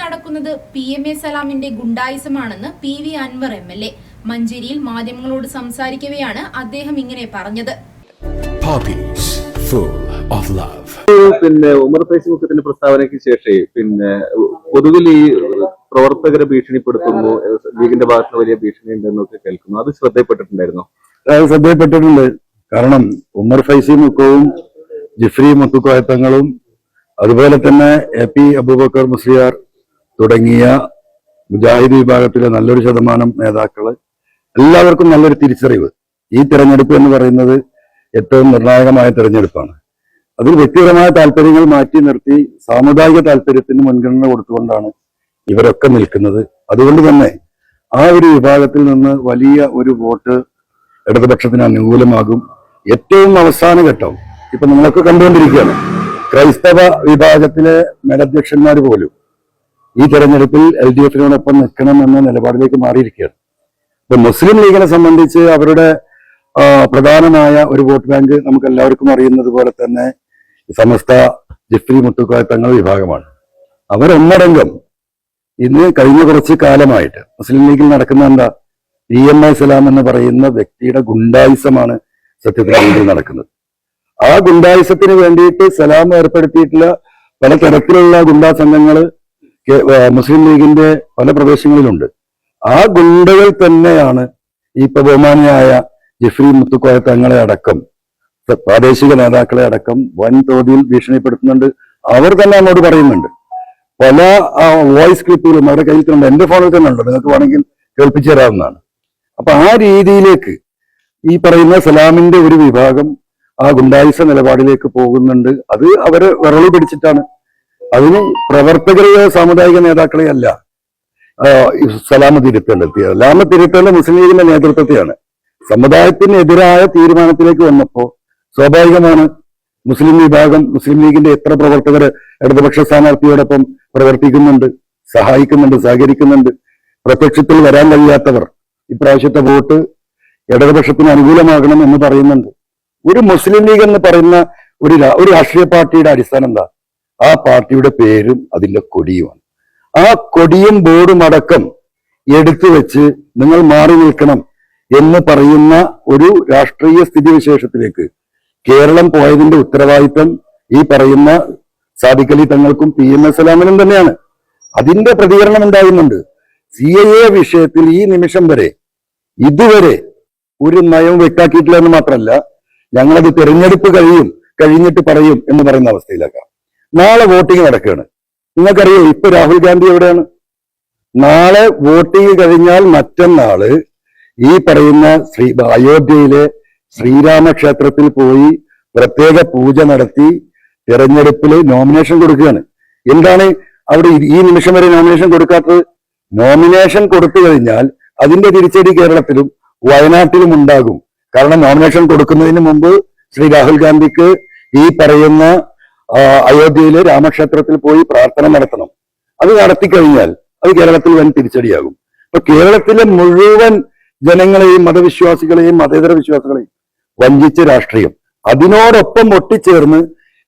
നടക്കുന്നത് P M A സലാമിന്റെ ഗുണ്ടായിസമാണെന്ന് P V Anvar M L A. മഞ്ചേരിയിൽ മാധ്യമങ്ങളോട് സംസാരിക്കവെയാണ് അദ്ദേഹം ഇങ്ങനെ പറഞ്ഞത്. Poppies, full of love. പിന്നെ ഉമർ ഫേസ്ബുക്കത്തിന്റെ മുഖത്തിന്റെ പ്രസ്താവനയ്ക്ക് ശേഷം പിന്നെ പൊതുവിൽ ഈ പ്രവർത്തകരെ ഭീഷണിപ്പെടുത്തുന്നു ലീഗിന്റെ ഭാഗത്ത് വലിയ ഭീഷണി ഉണ്ടെന്നൊക്കെ കേൾക്കുന്നു. അത് ശ്രദ്ധയിൽപ്പെട്ടിട്ടുണ്ടായിരുന്നു? അത് ശ്രദ്ധയിൽപ്പെട്ടിട്ടുണ്ട്. കാരണം ഉമർ ഫൈസി മുക്കവും ജിഫ്രി മുത്തുക്കോയത്തങ്ങളും അതുപോലെ തന്നെ എ പി അബൂബക്കർ മുസ്ലിയാർ തുടങ്ങിയ മുജാഹിദ് വിഭാഗത്തിലെ നല്ലൊരു ശതമാനം നേതാക്കൾ എല്ലാവർക്കും നല്ലൊരു തിരിച്ചറിവ്. ഈ തിരഞ്ഞെടുപ്പ് എന്ന് പറയുന്നത് ഏറ്റവും നിർണായകമായ തിരഞ്ഞെടുപ്പാണ്. അതിൽ വ്യക്തിപരമായ താല്പര്യങ്ങൾ മാറ്റി നിർത്തി സാമുദായിക താല്പര്യത്തിന് മുൻഗണന കൊടുത്തുകൊണ്ടാണ് ഇവരൊക്കെ നിൽക്കുന്നത്. അതുകൊണ്ട് തന്നെ ആ ഒരു വിഭാഗത്തിൽ നിന്ന് വലിയ ഒരു വോട്ട് ഇടതുപക്ഷത്തിന് അനുകൂലമാകും. ഏറ്റവും അവസാന ഘട്ടം ഇപ്പൊ നിങ്ങളൊക്കെ കണ്ടുകൊണ്ടിരിക്കുകയാണ് ക്രൈസ്തവ വിഭാഗത്തിലെ മേലധ്യക്ഷന്മാർ പോലും ഈ തെരഞ്ഞെടുപ്പിൽ എൽ ഡി എഫിനോടൊപ്പം നിൽക്കണം എന്ന നിലപാടിലേക്ക് മാറിയിരിക്കുകയാണ്. ഇപ്പൊ മുസ്ലിം ലീഗിനെ സംബന്ധിച്ച് അവരുടെ പ്രധാനമായ ഒരു വോട്ട് ബാങ്ക് നമുക്ക് എല്ലാവർക്കും അറിയുന്നത് പോലെ തന്നെ സമസ്ത ജിഫ്രി മുത്തുക്കോയ തങ്ങൾ വിഭാഗമാണ്. അവരൊന്നടങ്കം ഇന്ന് കഴിഞ്ഞ കുറച്ച് കാലമായിട്ട് മുസ്ലിം ലീഗിൽ നടക്കുന്ന എന്താ ഇ എം ഐ സലാം എന്ന് പറയുന്ന വ്യക്തിയുടെ ഗുണ്ടായുസമാണ് സത്യത്തിൽ ഇന്ത്യയിൽ നടക്കുന്നത്. ആ ഗുണ്ടായുസത്തിന് വേണ്ടിയിട്ട് സലാം ഏർപ്പെടുത്തിയിട്ടുള്ള പല തരത്തിലുള്ള ഗുണ്ടാ സംഘങ്ങൾ മുസ്ലിം ലീഗിന്റെ പല പ്രദേശങ്ങളിലുണ്ട്. ആ ഗുണ്ടകൾ തന്നെയാണ് ഈ ബഹുമാനിയായ ജിഫ്രി മുത്തുക്കോയ തങ്ങളെ അടക്കം പ്രാദേശിക നേതാക്കളെ അടക്കം വൻതോതിൽ ഭീഷണിപ്പെടുത്തുന്നുണ്ട്. അവർ തന്നെ അങ്ങോട്ട് പറയുന്നുണ്ട്. പല വോയിസ് ക്ലിപ്പുകളും അവരുടെ കയ്യിൽ തന്നെ എന്റെ ഫോണിൽ തന്നെ ഉണ്ട്. നിങ്ങൾക്ക് വേണമെങ്കിൽ കേൾപ്പിച്ചു തരാവുന്നതാണ്. അപ്പൊ ആ രീതിയിലേക്ക് ഈ പറയുന്ന സലാമിന്റെ ഒരു വിഭാഗം ആ ഗുണ്ടായുസ നിലപാടിലേക്ക് പോകുന്നുണ്ട്. അത് അവരെ വിറളി പിടിച്ചിട്ടാണ് അതിന് പ്രവർത്തകരെയോ സാമുദായിക നേതാക്കളെയോ അല്ല. സലാമ തിരുത്തേണ്ടത് സലാമ തിരുത്തേണ്ട മുസ്ലിം ലീഗിന്റെ നേതൃത്വത്തെയാണ്. സമുദായത്തിനെതിരായ തീരുമാനത്തിലേക്ക് വന്നപ്പോ സ്വാഭാവികമാണ് മുസ്ലിം വിഭാഗം മുസ്ലിം ലീഗിന്റെ എത്ര പ്രവർത്തകർ ഇടതുപക്ഷ സ്ഥാനാർത്ഥിയോടൊപ്പം പ്രവർത്തിക്കുന്നുണ്ട് സഹായിക്കുന്നുണ്ട് സഹകരിക്കുന്നുണ്ട്. പ്രത്യക്ഷത്തിൽ വരാൻ കഴിയാത്തവർ ഇപ്രാവശ്യത്തെ വോട്ട് ഇടതുപക്ഷത്തിന് അനുകൂലമാകണം എന്ന് പറയുന്നുണ്ട്. ഒരു മുസ്ലിം ലീഗ് എന്ന് പറയുന്ന ഒരു ഒരു രാഷ്ട്രീയ പാർട്ടിയുടെ അടിസ്ഥാനം എന്താ? ആ പാർട്ടിയുടെ പേരും അതിന്റെ കൊടിയുമാണ്. ആ കൊടിയും ബോർഡും അടക്കം എടുത്തു വെച്ച് നിങ്ങൾ മാറി നിൽക്കണം എന്ന് പറയുന്ന ഒരു രാഷ്ട്രീയ സ്ഥിതിവിശേഷത്തിലേക്ക് കേരളം പോയതിന്റെ ഉത്തരവാദിത്തം ഈ പറയുന്ന സാദിഖലി തങ്ങൾക്കും പി എം എസ് സലാമിനും തന്നെയാണ്. അതിന്റെ പ്രതികരണം ഉണ്ടാകുന്നുണ്ട് സി എ എ വിഷയത്തിൽ ഈ നിമിഷം വരെ ഇതുവരെ ഒരു നയം വ്യക്താക്കിയിട്ടില്ല എന്ന് മാത്രമല്ല ഞങ്ങളത് തിരഞ്ഞെടുപ്പ് കഴിയും കഴിഞ്ഞിട്ട് പറയും എന്ന് പറയുന്ന അവസ്ഥയിലാക്കാം. നാളെ വോട്ടിംഗ് നടക്കുകയാണ്. നിങ്ങൾക്കറിയാം ഇപ്പൊ രാഹുൽ ഗാന്ധി എവിടെയാണ്? നാളെ വോട്ടിംഗ് കഴിഞ്ഞാൽ മറ്റന്നാൾ ഈ പറയുന്ന ശ്രീ അയോധ്യയിലെ ശ്രീരാമക്ഷേത്രത്തിൽ പോയി പ്രത്യേക പൂജ നടത്തി തെരഞ്ഞെടുപ്പിൽ നോമിനേഷൻ കൊടുക്കുകയാണ്. എന്താണ് അവിടെ ഈ- നിമിഷം വരെ നോമിനേഷൻ കൊടുക്കാത്തത്? നോമിനേഷൻ കൊടുത്തു കഴിഞ്ഞാൽ അതിന്റെ തിരിച്ചടി കേരളത്തിലും വയനാട്ടിലും ഉണ്ടാകും. കാരണം നോമിനേഷൻ കൊടുക്കുന്നതിന് മുമ്പ് ശ്രീ രാഹുൽ ഗാന്ധിക്ക് ഈ പറയുന്ന അയോധ്യയിലെ രാമക്ഷേത്രത്തിൽ പോയി പ്രാർത്ഥന നടത്തണം. അത് നടത്തി കഴിഞ്ഞാൽ അത് കേരളത്തിൽ വൻ തിരിച്ചടിയാകും. അപ്പൊ കേരളത്തിലെ മുഴുവൻ ജനങ്ങളെയും മതവിശ്വാസികളെയും മതേതര വിശ്വാസികളെയും വഞ്ചിച്ച രാഷ്ട്രീയം. അതിനോടൊപ്പം ഒട്ടിച്ചേർന്ന്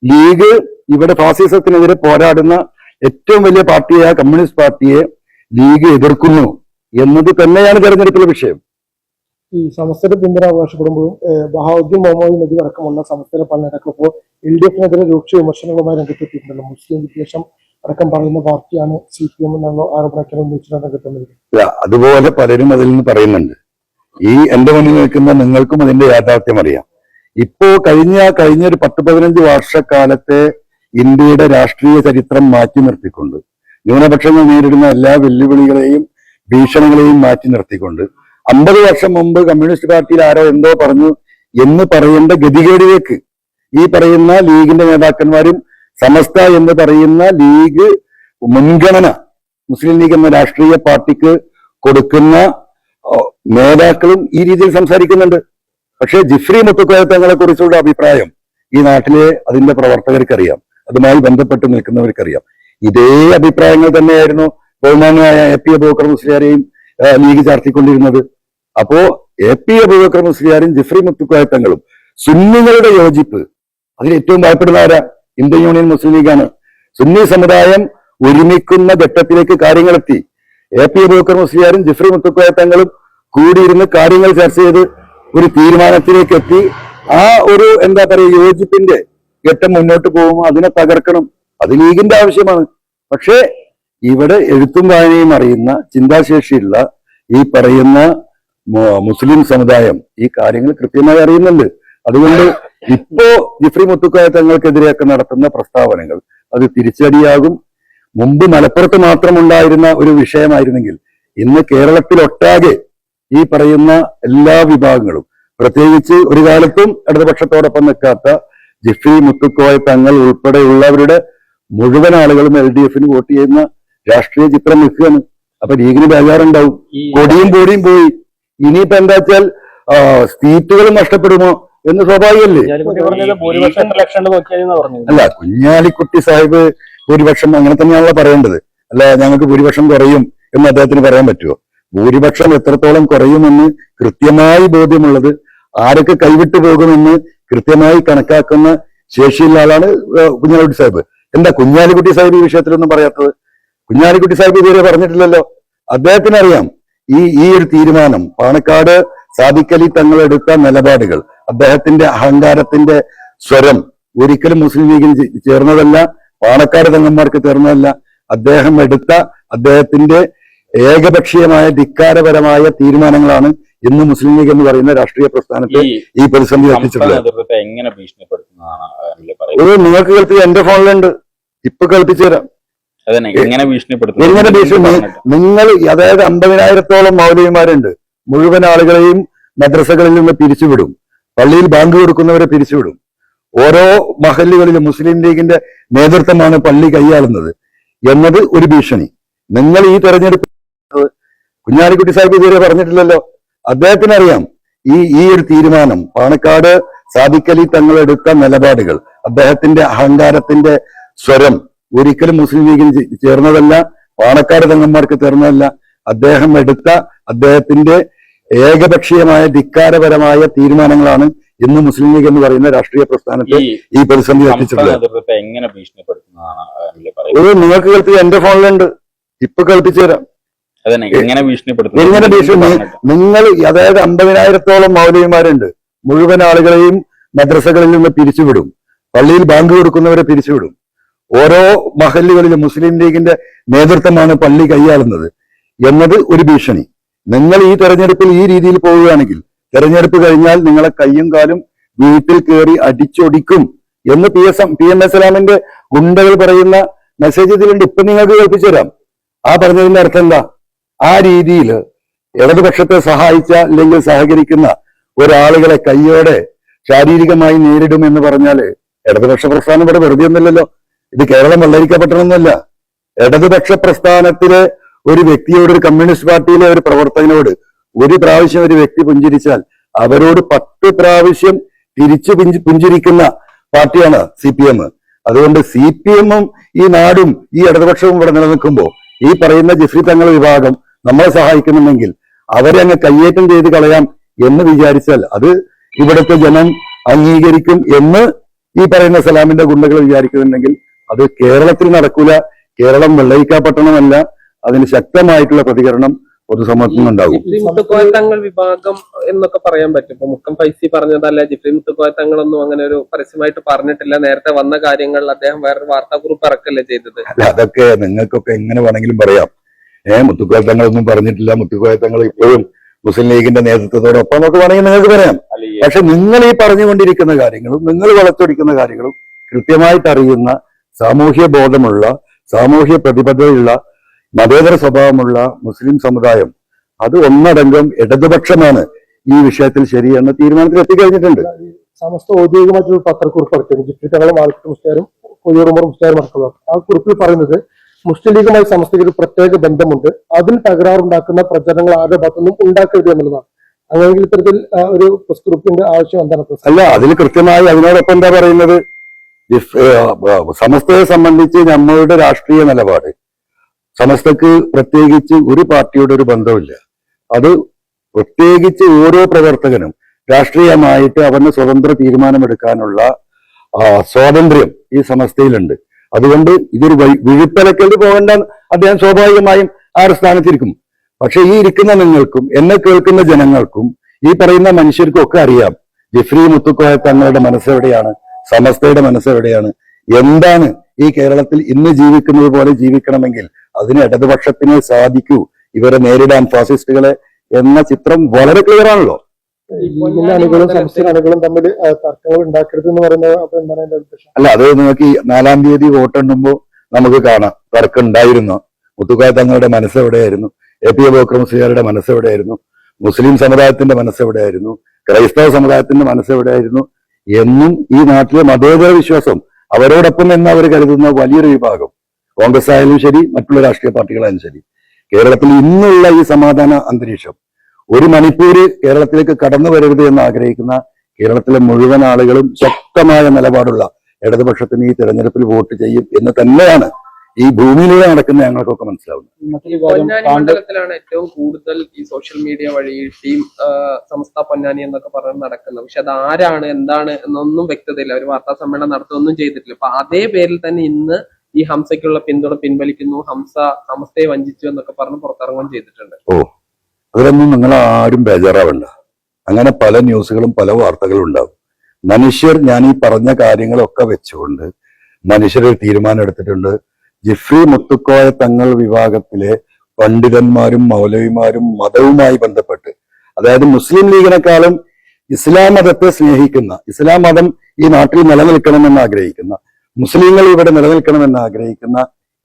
ലീഗ് ഇവിടെ ഫാസിസത്തിനെതിരെ പോരാടുന്ന ഏറ്റവും വലിയ പാർട്ടിയായ കമ്മ്യൂണിസ്റ്റ് പാർട്ടിയെ ലീഗ് എതിർക്കുന്നു എന്നത് തന്നെയാണ് തെരഞ്ഞെടുപ്പിലെ വിഷയം. ഈ സമസ്തര പിന്തുണ അവകാശപ്പെടുമ്പോഴും ബഹാവുദ്ദീൻ മുഹമ്മദ് നബി അടക്കമുള്ള സമസ്തര പല നേതാക്കൾ ഇപ്പോൾ എൽ ഡി എഫിനെതിരെ രൂക്ഷ വിമർശനങ്ങളുമായി രംഗത്തെത്തിയിട്ടുണ്ടല്ലോ മുസ്ലിം വിദ്വേഷം അടക്കം പറയുന്ന പാർട്ടിയാണ് സി പി എം എന്നുള്ള ആരോപണത്തിൽ ഉന്നയിച്ചിട്ട് അതുപോലെ പലരും അതിൽ നിന്ന് പറയുന്നുണ്ട്. ഈ എന്റെ മുന്നിൽ നിൽക്കുന്ന നിങ്ങൾക്കും അതിന്റെ യാഥാർത്ഥ്യം അറിയാം. ഇപ്പോ കഴിഞ്ഞ കഴിഞ്ഞ ഒരു പത്ത് പതിനഞ്ച് വർഷക്കാലത്തെ ഇന്ത്യയുടെ രാഷ്ട്രീയ ചരിത്രം മാറ്റി നിർത്തിക്കൊണ്ട് ന്യൂനപക്ഷങ്ങൾ നേരിടുന്ന എല്ലാ വെല്ലുവിളികളെയും ഭീഷണികളെയും മാറ്റി നിർത്തിക്കൊണ്ട് അമ്പത് വർഷം മുമ്പ് കമ്മ്യൂണിസ്റ്റ് പാർട്ടിയിൽ ആരോ എന്തോ പറഞ്ഞു എന്ന് പറയേണ്ട ഗതികേടിലേക്ക് ഈ പറയുന്ന ലീഗിന്റെ നേതാക്കന്മാരും സമസ്ത എന്ന് പറയുന്ന ലീഗ് മുൻഗണന മുസ്ലിം ലീഗ് എന്ന രാഷ്ട്രീയ പാർട്ടിക്ക് കൊടുക്കുന്ന നേതാക്കളും ഈ രീതിയിൽ സംസാരിക്കുന്നുണ്ട്. പക്ഷേ ജിഫ്രി മുത്തുക്കോയ തങ്ങളെ കുറിച്ചുള്ള അഭിപ്രായം ഈ നാട്ടിലെ അതിന്റെ പ്രവർത്തകർക്കറിയാം. അതുമായി ബന്ധപ്പെട്ട് നിൽക്കുന്നവർക്കറിയാം. ഇതേ അഭിപ്രായങ്ങൾ തന്നെയായിരുന്നു ബഹുമാനായ എ പി അബൂബക്കർ മുസ്ലിയാരെയും ലീഗ് ചാർത്തിക്കൊണ്ടിരുന്നത്. അപ്പോ എ പി അബൂബക്കർ മുസ്ലിയാരും ജിഫ്രി മുത്തുക്കോയ തങ്ങളും സുന്നികളുടെ യോജിപ്പ്. അതിൽ ഏറ്റവും ഭയപ്പെടുന്ന ആരാ? ഇന്ത്യൻ യൂണിയൻ മുസ്ലിം ലീഗാണ്. സുന്നി സമുദായം ഒരുമിക്കുന്ന ഘട്ടത്തിലേക്ക് കാര്യങ്ങളെത്തി. എ പി അബൂബക്കർ മുസ്ലിയാരും ജിഫ്രി മുത്തുക്കോയ തങ്ങളും കൂടിയിരുന്ന് കാര്യങ്ങൾ ചർച്ച ചെയ്ത് ഒരു തീരുമാനത്തിലേക്ക് എത്തി. ആ ഒരു എന്താ പറയുക യോജിപ്പിന്റെ ഘട്ടം മുന്നോട്ട് പോകുമ്പോൾ അതിനെ തകർക്കണം. അത് ലീഗിന്റെ ആവശ്യമാണ്. പക്ഷേ ഇവിടെ എഴുത്തും വായനയും അറിയുന്ന ചിന്താശേഷിയുള്ള ഈ പറയുന്ന മുസ്ലിം സമുദായം ഈ കാര്യങ്ങൾ കൃത്യമായി അറിയുന്നുണ്ട്. അതുകൊണ്ട് ഇപ്പോ ജിഫ്രി മുത്തുക്കായ തങ്ങൾക്കെതിരെയൊക്കെ നടത്തുന്ന പ്രസ്താവനകൾ അത് തിരിച്ചടിയാകും. മുമ്പ് മലപ്പുറത്ത് മാത്രം ഉണ്ടായിരുന്ന ഒരു വിഷയമായിരുന്നെങ്കിൽ ഇന്ന് കേരളത്തിലൊട്ടാകെ ഈ പറയുന്ന എല്ലാ വിഭാഗങ്ങളും പ്രത്യേകിച്ച് ഒരു കാലത്തും ഇടതുപക്ഷത്തോടൊപ്പം നിൽക്കാത്ത ജിഫ്രി മുത്തുക്കോയ തങ്ങൾ ഉൾപ്പെടെയുള്ളവരുടെ മുഴുവൻ ആളുകളും എൽ ഡി എഫിന് വോട്ട് ചെയ്യുന്ന രാഷ്ട്രീയ ചിത്രം നിൽക്കുകയാണ്. അപ്പൊ ലീഗിന് ബേജാറുണ്ടാവും. കൊടിയും പോടിയും പോയി. ഇനിയിപ്പോ എന്താ വെച്ചാൽ സീറ്റുകൾ നഷ്ടപ്പെടുമോ എന്ന് ഉണ്ട് അല്ല കുഞ്ഞാലിക്കുട്ടി സാഹിബ് ഭൂരിപക്ഷം അങ്ങനെ തന്നെയാണല്ലോ പറയേണ്ടത്. അല്ല ഞങ്ങൾക്ക് ഭൂരിപക്ഷം കുറയും എന്ന് അദ്ദേഹത്തിന് പറയാൻ പറ്റുമോ? ഭൂരിപക്ഷം എത്രത്തോളം കുറയുമെന്ന് കൃത്യമായി ബോധ്യമുള്ളത് ആരൊക്കെ കൈവിട്ടു പോകുമെന്ന് കൃത്യമായി കണക്കാക്കുന്ന ശേഷിയുള്ള ആളാണ് കുഞ്ഞാലിക്കുട്ടി സാഹിബ്. എന്താ കുഞ്ഞാലിക്കുട്ടി സാഹിബ് ഈ വിഷയത്തിലൊന്നും പറയാത്തത്? കുഞ്ഞാലിക്കുട്ടി സാഹിബ് ഇതുവരെ പറഞ്ഞിട്ടില്ലല്ലോ. അദ്ദേഹത്തിന് അറിയാം ഈ ഈ ഒരു തീരുമാനം പാണക്കാട് സാദിഖലി തങ്ങളെടുത്ത നിലപാടുകൾ അദ്ദേഹത്തിന്റെ അഹങ്കാരത്തിന്റെ സ്വരം ഒരിക്കലും മുസ്ലിം ലീഗിന് ചേർന്നതല്ല പാണക്കാട് തങ്ങന്മാർക്ക് ചേർന്നതല്ല. അദ്ദേഹം എടുത്ത അദ്ദേഹത്തിന്റെ ഏകപക്ഷീയമായ ധിക്കാരപരമായ തീരുമാനങ്ങളാണ് ഇന്ന് മുസ്ലിം ലീഗ് എന്ന് പറയുന്ന രാഷ്ട്രീയ പ്രസ്ഥാനത്തെ ഈ പ്രതിസന്ധി എത്തിച്ചിട്ടുള്ളത്. ഒരു നിങ്ങൾക്ക് കേൾപ്പിച്ച എന്റെ ഫോണിലുണ്ട്. ഇപ്പൊ കളിപ്പിച്ചു തരാം. എങ്ങനെ ഭീഷണി. നിങ്ങൾ അതായത് അമ്പതിനായിരത്തോളം മൗലവിമാരുണ്ട്. മുഴുവൻ ആളുകളെയും മദ്രസകളിൽ നിന്ന് പിരിച്ചുവിടും. പള്ളിയിൽ ബാങ്ക് കൊടുക്കുന്നവരെ പിരിച്ചുവിടും. ഓരോ മഹല്ലുകളിലും മുസ്ലിം ലീഗിന്റെ നേതൃത്വമാണ് പള്ളി കൈയാളുന്നത് എന്നത് ഒരു ഭീഷണി. നിങ്ങൾ ഈ തെരഞ്ഞെടുപ്പ് കുഞ്ഞാലിക്കുട്ടി സാഹിബ് ഇതുവരെ പറഞ്ഞിട്ടില്ലല്ലോ. അദ്ദേഹത്തിന് അറിയാം ഈ ഈ ഒരു തീരുമാനം പാണക്കാട് സാദിഖലി തങ്ങളെടുത്ത നിലപാടുകൾ അദ്ദേഹത്തിന്റെ അഹങ്കാരത്തിന്റെ സ്വരം ഒരിക്കലും മുസ്ലിം ലീഗിന് ചേർന്നതല്ല പാണക്കാട് തങ്ങന്മാർക്ക് ചേർന്നതല്ല. അദ്ദേഹം എടുത്ത അദ്ദേഹത്തിന്റെ ഏകപക്ഷീയമായ ധിക്കാരപരമായ തീരുമാനങ്ങളാണ് ഇന്ന് മുസ്ലിം ലീഗ് എന്ന് പറയുന്ന രാഷ്ട്രീയ പ്രസ്ഥാനത്തെ ഈ പ്രതിസന്ധി എത്തിച്ചിട്ടുള്ളത്. നിങ്ങൾക്ക് കേൾപ്പിച്ച എന്റെ ഫോണിലുണ്ട്. ഇപ്പൊ കേൾപ്പിച്ചു തരാം. എങ്ങനെ ഭീഷണി നിങ്ങൾ അതായത് അമ്പതിനായിരത്തോളം മൗലവിമാരുണ്ട്. മുഴുവൻ ആളുകളെയും മദ്രസകളിൽ നിന്ന് പിരിച്ചുവിടും. പള്ളിയിൽ ബാങ്ക് കൊടുക്കുന്നവരെ പിരിച്ചുവിടും. ഓരോ മഹല്ലുകളിലും മുസ്ലിം ലീഗിന്റെ നേതൃത്വമാണ് പള്ളി കൈയാളുന്നത് എന്നത് ഒരു ഭീഷണി. നിങ്ങൾ ഈ തെരഞ്ഞെടുപ്പിൽ ഈ രീതിയിൽ പോവുകയാണെങ്കിൽ തെരഞ്ഞെടുപ്പ് കഴിഞ്ഞാൽ നിങ്ങളെ കയ്യും കാലും വീട്ടിൽ കയറി അടിച്ചൊടിക്കും എന്ന് P S P M S സലാമിന്റെ ഗുണ്ടകൾ പറയുന്ന മെസ്സേജ് ഇതിലുണ്ട് ഇപ്പൊ നിങ്ങൾക്ക് കേൾപ്പിച്ചു തരാം. ആ പറഞ്ഞതിന്റെ അർത്ഥം എന്താ? ആ രീതിയിൽ ഇടതുപക്ഷത്തെ സഹായിച്ച അല്ലെങ്കിൽ സഹകരിക്കുന്ന ഒരാളുകളെ കയ്യോടെ ശാരീരികമായി നേരിടും എന്ന് പറഞ്ഞാൽ ഇടതുപക്ഷ പ്രസ്ഥാനം ഇവിടെ വെറുതെ ഒന്നുമില്ലല്ലോ. ഇത് കേരളം വെള്ളരിക്കപ്പെട്ടണമെന്നല്ല ഇടതുപക്ഷ പ്രസ്ഥാനത്തിലെ ഒരു വ്യക്തിയോട് ഒരു കമ്മ്യൂണിസ്റ്റ് പാർട്ടിയിലെ ഒരു പ്രവർത്തകനോട് ഒരു പ്രാവശ്യം ഒരു വ്യക്തി പുഞ്ചിരിച്ചാൽ അവരോട് പത്ത് പ്രാവശ്യം തിരിച്ചു പുഞ്ചി- പുഞ്ചിരിക്കുന്ന പാർട്ടിയാണ് സി പി എം. അതുകൊണ്ട് സി പി എമ്മും ഈ നാടും ഈ ഇടതുപക്ഷവും ഇവിടെ നിലനിൽക്കുമ്പോൾ ഈ പറയുന്ന ജിഫ്രി തങ്ങൾ വിഭാഗം നമ്മളെ സഹായിക്കുന്നുണ്ടെങ്കിൽ അവരെ അങ്ങ് കയ്യേറ്റം ചെയ്ത് കളയാം എന്ന് വിചാരിച്ചാൽ അത് ഇവിടുത്തെ ജനം അംഗീകരിക്കും എന്ന് ഈ പറയുന്ന സലാമിന്റെ ഗുണ്ടകൾ വിചാരിക്കുന്നുണ്ടെങ്കിൽ അത് കേരളത്തിൽ നടക്കൂല. കേരളം വെള്ളയിക്കാപ്പട്ടണമല്ല അതിന് ശക്തമായിട്ടുള്ള പ്രതികരണം പൊതുസമൂഹത്തിൽ നിന്നുണ്ടാകും ജിഫ്രി വിഭാഗം എന്നൊക്കെ പറയാൻ പറ്റും. ഇപ്പൊ മുക്കം ഫൈസി പറഞ്ഞതല്ല ജിഫ്രി മുത്തുക്കോയ തങ്ങളൊന്നും അങ്ങനെ ഒരു പരസ്യമായിട്ട് പറഞ്ഞിട്ടില്ല. നേരത്തെ വന്ന കാര്യങ്ങൾ അദ്ദേഹം വേറൊരു വാർത്താക്കുറിപ്പ് ഇറക്കല്ലേ ചെയ്തത്? അല്ല അതൊക്കെ നിങ്ങൾക്കൊക്കെ എങ്ങനെ വേണമെങ്കിലും പറയാം. ഏഹ് മുത്തുക്കോയത്തങ്ങളൊന്നും പറഞ്ഞിട്ടില്ല. മുത്തുക്കോയത്തങ്ങൾ ഇപ്പോഴും മുസ്ലിം ലീഗിന്റെ നേതൃത്വത്തോടൊപ്പം എന്നൊക്കെ വേണമെങ്കിൽ നിങ്ങൾക്ക് പറയാം. പക്ഷെ നിങ്ങൾ ഈ പറഞ്ഞുകൊണ്ടിരിക്കുന്ന കാര്യങ്ങളും നിങ്ങൾ വളച്ചൊടിക്കുന്ന കാര്യങ്ങളും കൃത്യമായിട്ട് അറിയുന്ന സാമൂഹ്യ ബോധമുള്ള സാമൂഹ്യ പ്രതിബദ്ധതയുള്ള മതേതര സ്വഭാവമുള്ള മുസ്ലിം സമുദായം അത് ഒന്നടങ്കം ഇടതുപക്ഷമാണ് ഈ വിഷയത്തിൽ ശരിയെന്ന തീരുമാനത്തിൽ എത്തിക്കഴിഞ്ഞിട്ടുണ്ട്. സമസ്ത ഔദ്യോഗികമായിട്ടൊരു പത്രക്കുറിപ്പ് ഇറക്കിയത് ജിഫ്രി തങ്ങളും ആൽക്കുട്ടി മുസ്ലിയാരും കൊയ്യൂർ ഉമർ മുസ്ലിയാരും ആ കുറിപ്പിൽ പറയുന്നത് മുസ്ലിം ലീഗുമായി സമസ്തയ്ക്ക് ഒരു പ്രത്യേക ബന്ധമുണ്ട്. അതിൽ തകരാറുണ്ടാക്കുന്ന പ്രചരണങ്ങൾ ആരുടെ ഭാഗത്തുനിന്നും ഉണ്ടാക്കരുത് എന്നുള്ളതാണ്. അങ്ങനെയെങ്കിൽ ഇത്തരത്തിൽ ഒരു പ്രസ് ഗ്രൂപ്പിന്റെ ആവശ്യം എന്താണ്? അല്ല അതിൽ കൃത്യമായി അതിനോടൊപ്പം എന്താ പറയുന്നത്? സമസ്തയെ സംബന്ധിച്ച് നമ്മളുടെ രാഷ്ട്രീയ നിലപാട്. സമസ്തക്ക് പ്രത്യേകിച്ച് ഒരു പാർട്ടിയുടെ ഒരു ബന്ധമില്ല അത് പ്രത്യേകിച്ച് ഓരോ പ്രവർത്തകനും രാഷ്ട്രീയമായിട്ട് അവന് സ്വതന്ത്ര തീരുമാനമെടുക്കാനുള്ള സ്വാതന്ത്ര്യം ഈ സമസ്തയിലുണ്ട്. അതുകൊണ്ട് ഇതൊരു വഴി- വിഴുപ്പലക്കൽ പോകേണ്ട അദ്ദേഹം സ്വാഭാവികമായും ആ ഒരു സ്ഥാനത്തിരിക്കും. പക്ഷെ ഈ ഇരിക്കുന്ന നിങ്ങൾക്കും എന്നെ കേൾക്കുന്ന ജനങ്ങൾക്കും ഈ പറയുന്ന മനുഷ്യർക്കും ഒക്കെ അറിയാം. ജിഫ്രി മുത്തുക്കോയ തങ്ങളുടെ മനസ്സെവിടെയാണ്? സമസ്തയുടെ മനസ്സ് എവിടെയാണ്? എന്താണ് ഈ കേരളത്തിൽ ഇന്ന് ജീവിക്കുന്നത് പോലെ ജീവിക്കണമെങ്കിൽ അതിന് ഇടതുപക്ഷത്തിന് സാധിക്കൂ. ഇവരെ നേരിടാൻ ഫാസിസ്റ്റുകളെ എന്ന ചിത്രം വളരെ ക്ലിയർ ആണല്ലോ. ലീഗിന്റെ അണികളും സംസ്ഥാന അണികളും തമ്മിൽ തർക്കങ്ങൾ ഉണ്ടാക്കരുത് എന്ന് പറയുന്നത് അപ്പൊ എന്താണ് ഉദ്ദേശം? അല്ല അത് നിങ്ങൾക്ക് ഈ നാലാം തീയതി വോട്ടെണ്ണുമ്പോൾ നമുക്ക് കാണാം. തർക്കം ഉണ്ടായിരുന്നു മുത്തുക്കായ തങ്ങളുടെ മനസ്സ് എവിടെയായിരുന്നു? എ പി അബോക്രം സിയാരുടെ മനസ്സെവിടെയായിരുന്നു മുസ്ലിം സമുദായത്തിന്റെ മനസ്സ് എവിടെയായിരുന്നു? ക്രൈസ്തവ സമുദായത്തിന്റെ മനസ്സെവിടെയായിരുന്നു എന്നും ഈ നാട്ടിലെ മതേതര വിശ്വാസം. അവരോടൊപ്പം എന്ന് അവർ കരുതുന്ന വലിയൊരു വിഭാഗം. കോൺഗ്രസ് ആയാലും ശരി മറ്റുള്ള രാഷ്ട്രീയ പാർട്ടികളായാലും ശരി. കേരളത്തിൽ ഇന്നുള്ള ഈ സമാധാന അന്തരീക്ഷം. ഒരു മണിപ്പൂര് കേരളത്തിലേക്ക് കടന്നു വരരുത് എന്ന് ആഗ്രഹിക്കുന്ന കേരളത്തിലെ മുഴുവൻ ആളുകളും ശക്തമായ നിലപാടുള്ള ഇടതുപക്ഷത്തിന് ഈ തെരഞ്ഞെടുപ്പിൽ വോട്ട് ചെയ്യും എന്ന് തന്നെയാണ് ഈ ഭൂമിയിലൂടെ നടക്കുന്ന ഞങ്ങൾക്കൊക്കെ മനസ്സിലാവുന്നു. ഏറ്റവും കൂടുതൽ ഈ സോഷ്യൽ മീഡിയ വഴി ടീം സംസ്ഥ പൊന്നാനി എന്നൊക്കെ പറഞ്ഞ് നടക്കുന്നത്. പക്ഷെ അത് ആരാണ് എന്താണ് എന്നൊന്നും വ്യക്തതയില്ല. ഒരു വാർത്താ സമ്മേളനം നടത്തുകയൊന്നും ചെയ്തിട്ടില്ല. അപ്പൊ അതേ പേരിൽ തന്നെ ഇന്ന് ഈ ഹംസയ്ക്കുള്ള പിന്തുണ പിൻവലിക്കുന്നു. ഹംസ ഹംസയെ വഞ്ചിച്ചു എന്നൊക്കെ പറഞ്ഞ് പുറത്തിറങ്ങുകയും ചെയ്തിട്ടുണ്ട്. ഓ അതിലൊന്നും നിങ്ങൾ ആരും ബേജാറാവണ്ട. അങ്ങനെ പല ന്യൂസുകളും പല വാർത്തകളും ഉണ്ടാവും. മനുഷ്യർ ഞാൻ ഈ പറഞ്ഞ കാര്യങ്ങളൊക്കെ വെച്ചുകൊണ്ട് മനുഷ്യർ തീരുമാനം എടുത്തിട്ടുണ്ട്. ജിഫ്രി മുത്തുക്കോയ തങ്ങൾ വിഭാഗത്തിലെ പണ്ഡിതന്മാരും മൗലവിമാരും മതവുമായി ബന്ധപ്പെട്ട് അതായത് മുസ്ലിം ലീഗിനെക്കാളും ഇസ്ലാം മതത്തെ സ്നേഹിക്കുന്ന ഇസ്ലാം മതം ഈ നാട്ടിൽ നിലനിൽക്കണമെന്ന് ആഗ്രഹിക്കുന്ന മുസ്ലിങ്ങൾ ഇവിടെ നിലനിൽക്കണമെന്ന് ആഗ്രഹിക്കുന്ന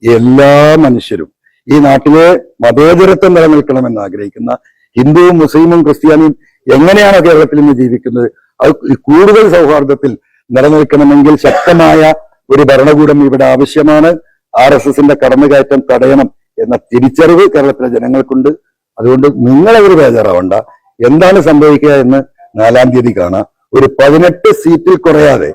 എല്ലാ മനുഷ്യരും ഈ നാട്ടിലെ മതേതരത്വം നിലനിൽക്കണമെന്ന് ആഗ്രഹിക്കുന്ന ഹിന്ദുവും മുസ്ലിമും ക്രിസ്ത്യാനിയും എങ്ങനെയാണ് കേരളത്തിൽ ഇന്ന് ജീവിക്കുന്നത്? അത് കൂടുതൽ സൗഹാർദ്ദത്തിൽ നിലനിൽക്കണമെങ്കിൽ ശക്തമായ ഒരു ഭരണകൂടം ഇവിടെ ആവശ്യമാണ്. ആർ എസ് എസിന്റെ കടന്നുകയറ്റം തടയണം എന്ന തിരിച്ചറിവ് കേരളത്തിലെ ജനങ്ങൾക്കുണ്ട്. അതുകൊണ്ട് നിങ്ങളൊരു ബേജാറാവണ്ട. എന്താണ് സംഭവിക്കുക എന്ന് നാലാം തീയതി കാണാം. ഒരു പതിനെട്ട് സീറ്റിൽ കുറയാതെ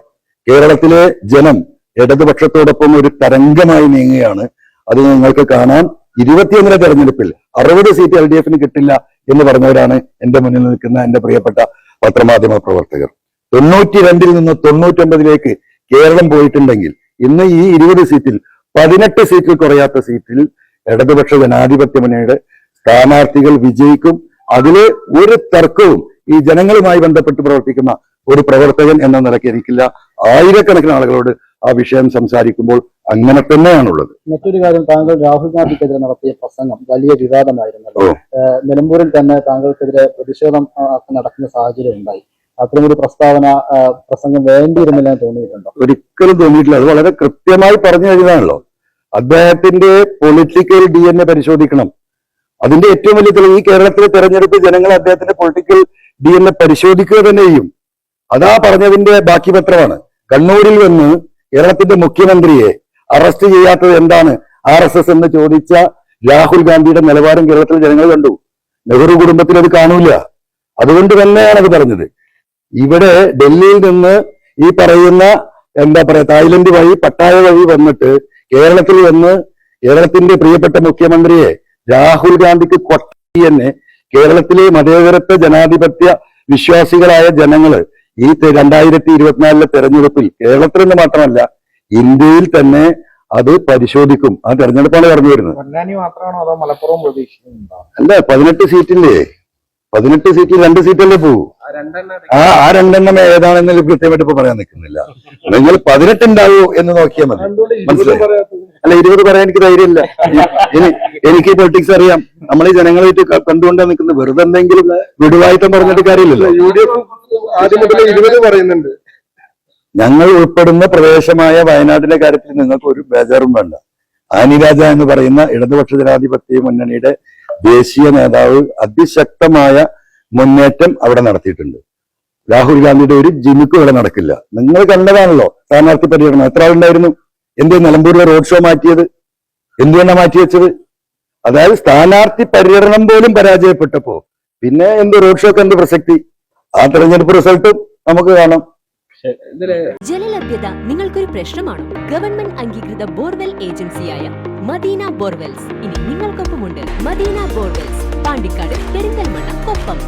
കേരളത്തിലെ ജനം ഇടതുപക്ഷത്തോടൊപ്പം ഒരു തരംഗമായി നീങ്ങുകയാണ്. അത് നിങ്ങൾക്ക് കാണാം. ഇരുപത്തിയൊന്നിലെ തെരഞ്ഞെടുപ്പിൽ അറുപത് സീറ്റ് എൽ ഡി എഫിന് കിട്ടില്ല എന്ന് പറഞ്ഞവരാണ് എന്റെ മുന്നിൽ നിൽക്കുന്ന എന്റെ പ്രിയപ്പെട്ട പത്രമാധ്യമ പ്രവർത്തകർ. തൊണ്ണൂറ്റി രണ്ടിൽ നിന്ന് തൊണ്ണൂറ്റൊമ്പതിലേക്ക് കേരളം പോയിട്ടുണ്ടെങ്കിൽ ഇന്ന് ഈ ഇരുപത് സീറ്റിൽ പതിനെട്ട് സീറ്റിൽ കുറയാത്ത സീറ്റിൽ ഇടതുപക്ഷ ജനാധിപത്യ മുന്നണിയുടെ സ്ഥാനാർത്ഥികൾ വിജയിക്കും. അതിൽ ഒരു തർക്കവും ഈ ജനങ്ങളുമായി ബന്ധപ്പെട്ട് പ്രവർത്തിക്കുന്ന ഒരു പ്രവർത്തകൻ എന്ന നിലയ്ക്ക് എനിക്കില്ല. ആയിരക്കണക്കിന് ആളുകളോട് ആ വിഷയം സംസാരിക്കുമ്പോൾ അങ്ങനെ തന്നെയാണുള്ളത്. മറ്റൊരു കാര്യം താങ്കൾ രാഹുൽ ഗാന്ധിക്കെതിരെ നടത്തിയ പ്രസംഗം വലിയ വിവാദമായിരുന്നു. നിലമ്പൂരിൽ തന്നെ താങ്കൾക്കെതിരെ പ്രതിഷേധം നടക്കുന്ന സാഹചര്യം ഉണ്ടായി. അത്തരമൊരു പ്രസ്താവന പ്രസംഗം വേണ്ടിയിരുന്നില്ല തോന്നിയിട്ടുണ്ടോ? ഒരിക്കലും തോന്നിയിട്ടില്ല. അത് വളരെ കൃത്യമായി പറഞ്ഞു കഴിഞ്ഞതാണല്ലോ. അദ്ദേഹത്തിന്റെ പൊളിറ്റിക്കൽ ഡി എൻ എ പരിശോധിക്കണം. അതിന്റെ ഏറ്റവും വലിയ തെളിവ് ഈ കേരളത്തിലെ തെരഞ്ഞെടുപ്പ് ജനങ്ങൾ അദ്ദേഹത്തിന്റെ പൊളിറ്റിക്കൽ ഡി എൻ എ പരിശോധിക്കുക തന്നെ ചെയ്യും. അതാ പറഞ്ഞതിന്റെ ബാക്കി പത്രമാണ്. കണ്ണൂരിൽ വന്ന് കേരളത്തിന്റെ മുഖ്യമന്ത്രിയെ അറസ്റ്റ് ചെയ്യാത്തത് എന്താണ് ആർ എസ് എസ് എന്ന് ചോദിച്ച രാഹുൽ ഗാന്ധിയുടെ നിലവാരം കേരളത്തിലെ ജനങ്ങൾ കണ്ടു. നെഹ്റു കുടുംബത്തിൽ അത് കാണൂല. അതുകൊണ്ട് തന്നെയാണ് അത് പറഞ്ഞത്. ഇവിടെ ഡൽഹിയിൽ നിന്ന് ഈ പറയുന്ന എന്താ പറയാ തായ്ലൻഡ് വഴി പട്ടായ വഴി വന്നിട്ട് കേരളത്തിൽ വന്ന് കേരളത്തിന്റെ പ്രിയപ്പെട്ട മുഖ്യമന്ത്രിയെ രാഹുൽ ഗാന്ധിക്ക് കൊട്ടി തന്നെ കേരളത്തിലെ മതേതരത്വ ജനാധിപത്യ വിശ്വാസികളായ ജനങ്ങൾ ഈ രണ്ടായിരത്തി ഇരുപത്തിനാലിലെ തെരഞ്ഞെടുപ്പിൽ കേരളത്തിൽ നിന്ന് മാത്രമല്ല ഇന്ത്യയിൽ തന്നെ അത് പരിശോധിക്കും. ആ തെരഞ്ഞെടുപ്പാണ് കടന്നു വരുന്നത് അല്ല പതിനെട്ട് സീറ്റില്ലേ? പതിനെട്ട് സീറ്റിൽ രണ്ട് സീറ്റല്ലേ പോകൂ ആ രണ്ടെണ്ണം ആ രണ്ടെണ്ണം ഏതാണെന്ന് കൃത്യമായിട്ട് ഇപ്പൊ പറയാൻ നിൽക്കുന്നില്ല. നിങ്ങൾ പതിനെട്ട് ഉണ്ടാവൂ എന്ന് നോക്കിയാൽ മതി. മനസ്സിലായി. അല്ല ഇരുപത് പറയാൻ എനിക്ക് ധൈര്യമില്ല. എനിക്ക് പൊളിറ്റിക്സ് അറിയാം. നമ്മൾ ഈ ജനങ്ങളായിട്ട് കണ്ടുകൊണ്ടാ നിൽക്കുന്നത്. വെറുതെ എന്തെങ്കിലും വിടുവായിട്ടം പറഞ്ഞിട്ട് കാര്യമില്ലല്ലോ. യു ഡി എഫ് ആദ്യം മുതൽ ഇരുപത് പറയുന്നുണ്ട്. ഞങ്ങൾ ഉൾപ്പെടുന്ന പ്രദേശമായ വയനാട്ടിലെ കാര്യത്തിൽ നിങ്ങൾക്ക് ഒരു ബേജാറും വേണ്ട. ആനിരാജ എന്ന് പറയുന്ന ഇടതുപക്ഷ ജനാധിപത്യ മുന്നണിയുടെ ദേശീയ നേതാവ് അതിശക്തമായ മുന്നേറ്റം അവിടെ നടത്തിയിട്ടുണ്ട്. രാഹുൽ ഗാന്ധിയുടെ ഒരു ജിമിക്ക് ഇവിടെ നടക്കില്ല. നിങ്ങൾ കണ്ടതാണല്ലോ സ്ഥാനാർത്ഥി പര്യടനം. എത്ര ആളുണ്ടായിരുന്നു? എന്ത് നിലമ്പൂരിലെ റോഡ് ഷോ മാറ്റിയത്? മാറ്റി വെച്ചത്? അതായത് സ്ഥാനാർത്ഥി പര്യടനം പോലും പരാജയപ്പെട്ടപ്പോ പിന്നെ എന്ത് റോഡ് ഷോക്ക് എന്ത് പ്രസക്തി? ആ തെരഞ്ഞെടുപ്പ് റിസൾട്ടും നമുക്ക് കാണാം. ജലലഭ്യത നിങ്ങൾക്കൊരു പ്രശ്നമാണോ. ഗവൺമെന്റ് അംഗീകൃത ബോർവെൽ ഏജൻസിയായ മദീന ബോർവെൽസ്. ഇനി നിങ്ങൾക്കൊപ്പമുണ്ട് മദീന ബോർവെൽസ്. പാണ്ടിക്കാട് പെരിന്തൽമണ്ണ കൊപ്പം.